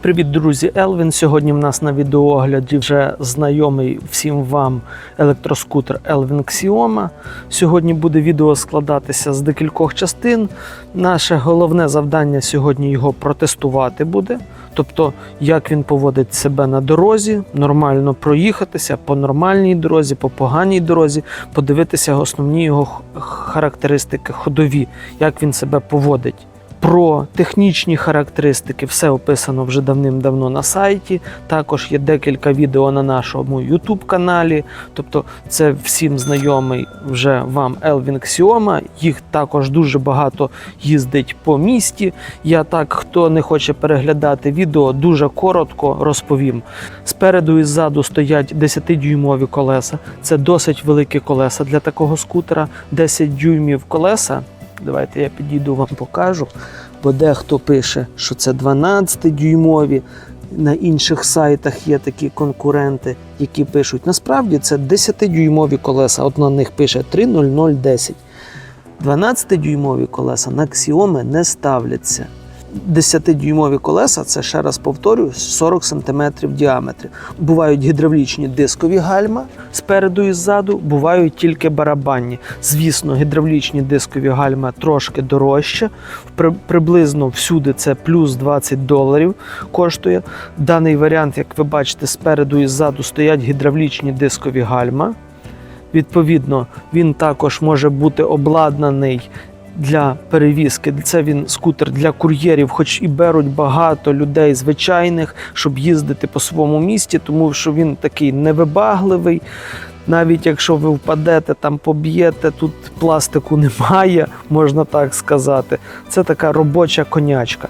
Привіт, друзі! Елвін. Сьогодні в нас на відеоогляді вже знайомий всім вам електроскутер Elvin Xioma. Сьогодні буде відео складатися з декількох частин. Наше головне завдання сьогодні його протестувати буде. Тобто, як він поводить себе на дорозі, нормально проїхатися по нормальній дорозі, по поганій дорозі, подивитися основні його характеристики ходові, як він себе поводить. Про технічні характеристики все описано вже давним-давно на сайті. Також є декілька відео на нашому YouTube каналі. Тобто, це всім знайомий вже вам Elvin Xioma. Їх також дуже багато їздить по місті. Я так, хто не хоче переглядати відео, дуже коротко розповім. Спереду і ззаду стоять 10-дюймові колеса. Це досить великі колеса для такого скутера. 10 дюймів колеса. Давайте я підійду вам покажу. Бо дехто пише, що це 12-дюймові. На інших сайтах є такі конкуренти, які пишуть. Насправді це 10-дюймові колеса. От на них пише 30010. 12-дюймові колеса на Xiaomi не ставляться. 10-дюймові колеса це ще раз повторюю 40 см діаметрі. Бувають гідравлічні дискові гальма спереду і ззаду, бувають тільки барабанні. Звісно, гідравлічні дискові гальма трошки дорожче. Приблизно всюди це плюс 20 доларів коштує. Даний варіант, як ви бачите, спереду і ззаду стоять гідравлічні дискові гальма. Відповідно, він також може бути обладнаний для перевізки. Це він скутер для кур'єрів, хоч і беруть багато людей звичайних, щоб їздити по своєму місті, тому що він такий невибагливий. Навіть якщо ви впадете, там поб'єте, тут пластику немає, можна так сказати. Це така робоча конячка.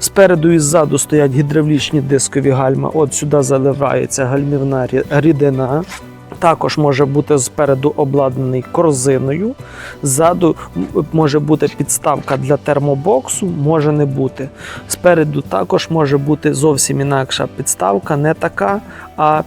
Спереду і ззаду стоять гідравлічні дискові гальма. От сюди заливається гальмівна рідина. Також може бути спереду обладнаний корзиною. Ззаду може бути підставка для термобоксу, може не бути. Спереду також може бути зовсім інакша підставка, не така, а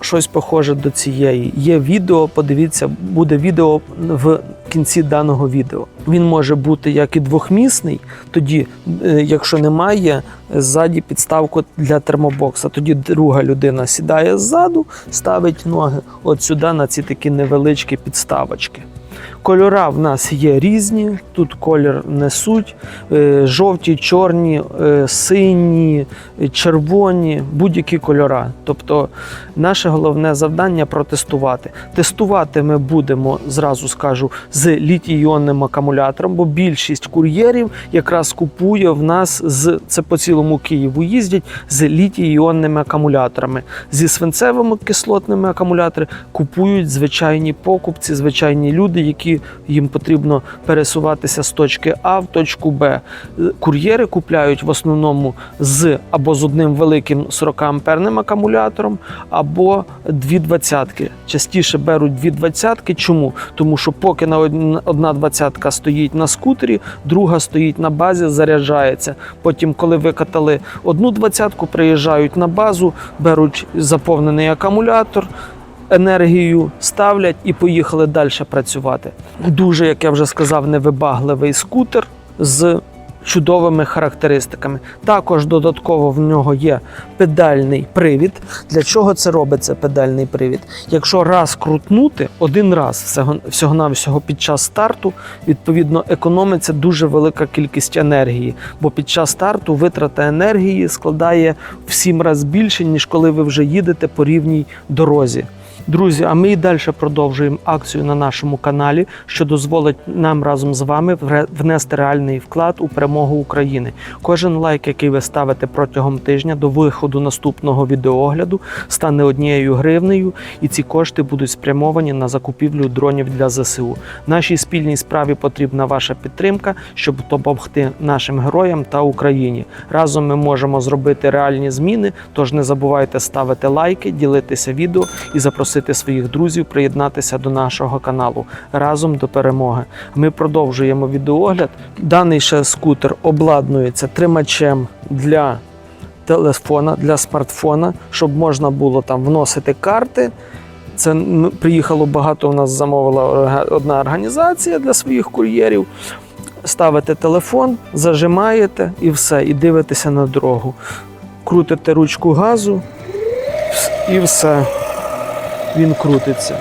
щось похоже до цієї. Є відео, подивіться, буде відео в кінці даного відео. Він може бути як і двохмісний, тоді, е, якщо немає, ззаді підставку для термобокса. Тоді друга людина сідає ззаду, ставить ноги от сюди на ці такі невеличкі підставочки. Кольора в нас є різні. Тут колір несуть е, жовті, чорні, е, сині, червоні, будь-які кольора. Тобто наше головне завдання протестувати. Тестувати ми будемо, зразу скажу, з літій-іонним акумулятором, бо більшість кур'єрів якраз купує в нас з це по цілому Києву їздять з літій-іонними акумуляторами. Зі свинцевими кислотними акумуляторами купують звичайні покупці, звичайні люди, які їм потрібно пересуватися з точки А в точку Б. Кур'єри купляють в основному з або з одним великим 40 амперним акумулятором, або дві двадцятки. Частіше беруть дві двадцятки. Чому? Тому що поки на одна двадцятка стоїть на скутері, друга стоїть на базі, заряджається. Потім, коли викатали одну двадцятку, приїжджають на базу, беруть заповнений акумулятор. Енергію ставлять і поїхали далі працювати. Дуже, як я вже сказав, невибагливий скутер з чудовими характеристиками. Також додатково в нього є педальний привід. Для чого це робиться педальний привід? Якщо раз крутнути, один раз всього, всього-навсього під час старту, відповідно, економиться дуже велика кількість енергії, бо під час старту витрата енергії складає в сім разів більше, ніж коли ви вже їдете по рівній дорозі. Друзі, а ми і далі продовжуємо акцію на нашому каналі, що дозволить нам разом з вами внести реальний вклад у перемогу України. Кожен лайк, який ви ставите протягом тижня до виходу наступного відеоогляду, стане однією гривнею, і ці кошти будуть спрямовані на закупівлю дронів для ЗСУ. Нашій спільній справі потрібна ваша підтримка, щоб допомогти нашим героям та Україні. Разом ми можемо зробити реальні зміни. Тож не забувайте ставити лайки, ділитися відео і запросити своїх друзів приєднатися до нашого каналу разом до перемоги. Ми продовжуємо відеоогляд. Даний ще скутер обладнується тримачем для телефона, для смартфона, щоб можна було там вносити карти. Це приїхало багато. У нас замовила одна організація для своїх кур'єрів. Ставите телефон, зажимаєте і все, і дивитеся на дорогу. крутите ручку газу і все. Він крутиться.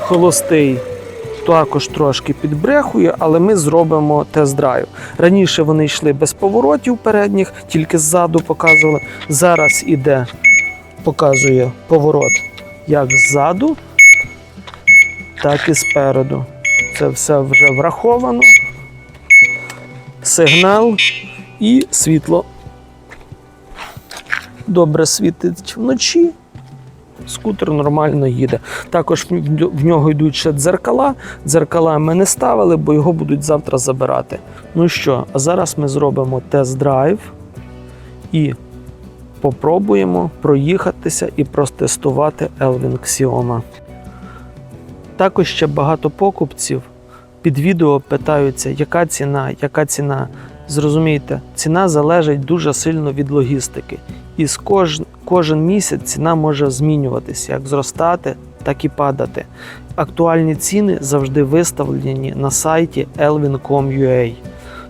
Холостий також трошки підбрехує, але ми зробимо тест-драйв. Раніше вони йшли без поворотів передніх, тільки ззаду показували. Зараз іде, показує поворот як ззаду, так і спереду. Це все вже враховано. Сигнал і світло. Добре світить вночі. Скутер нормально їде. Також в нього йдуть ще дзеркала. Дзеркала ми не ставили, бо його будуть завтра забирати. Ну що, а зараз ми зробимо тест-драйв і попробуємо проїхатися і протестувати Elvin Xioma. Також ще багато покупців під відео питаються, яка ціна, яка ціна. Зрозумійте, ціна залежить дуже сильно від логістики. І з кож... кожен місяць ціна може змінюватися, як зростати, так і падати. Актуальні ціни завжди виставлені на сайті elvin.com.ua.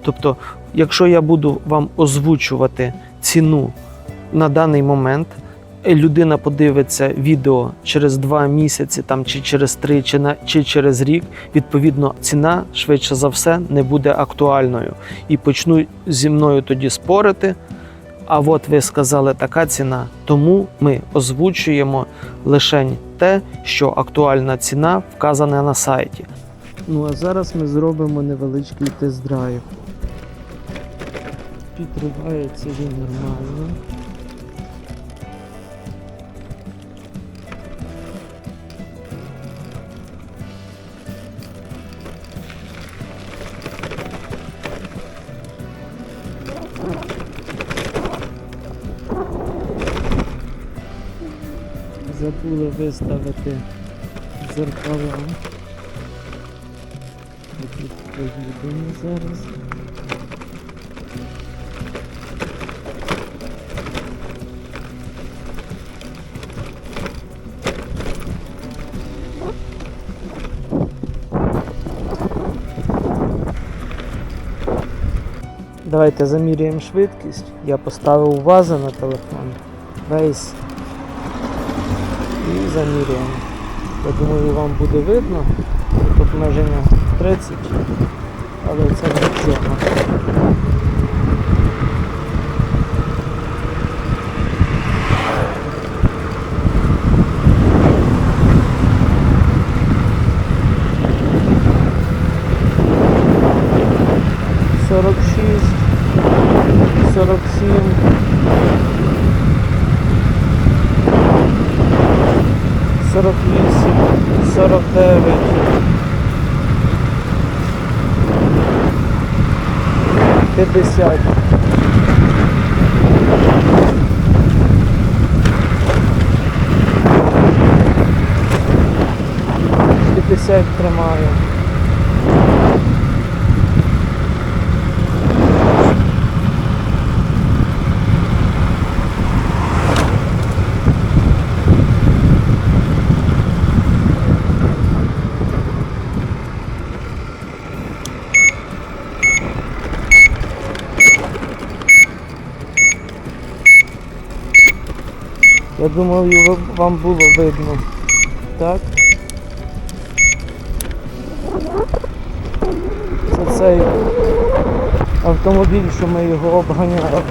Тобто, якщо я буду вам озвучувати ціну на даний момент, людина подивиться відео через два місяці, там чи через три, чи на чи через рік. Відповідно, ціна швидше за все не буде актуальною. І почну зі мною тоді спорити. А от ви сказали така ціна, тому ми озвучуємо лише те, що актуальна ціна вказана на сайті. Ну а зараз ми зробимо невеличкий тест-драйв. Підривається він нормально. Забули виставити дзеркала. Тут поїдемо зараз. Давайте заміряємо швидкість. Я поставив вази на телефон. Весь замірюємо. Я думаю, вам буде видно. Тут обмеження 30, але це не цього. Сорок шість, сорок сім. 48, 49. П'ятдесять. П'ятдесять тримаю. Я думаю, вам було видно. Так. Це цей автомобіль, що ми його обганяли.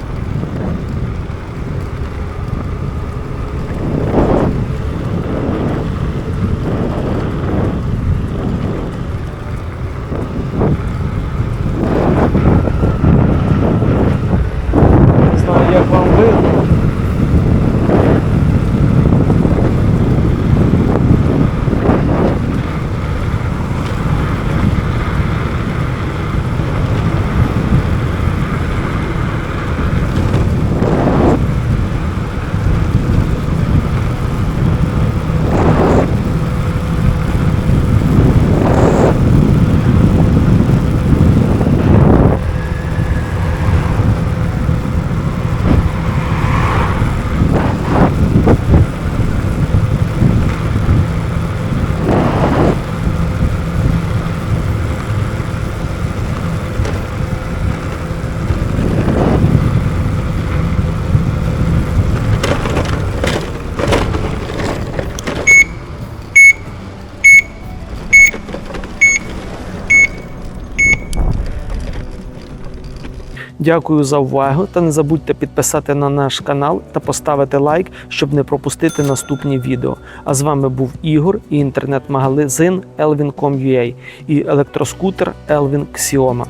Не знаю, як вам видно. Дякую за увагу та не забудьте підписати на наш канал та поставити лайк, щоб не пропустити наступні відео. А з вами був Ігор і інтернет-магазин Elvin.com.ua і електроскутер Elvin Xioma.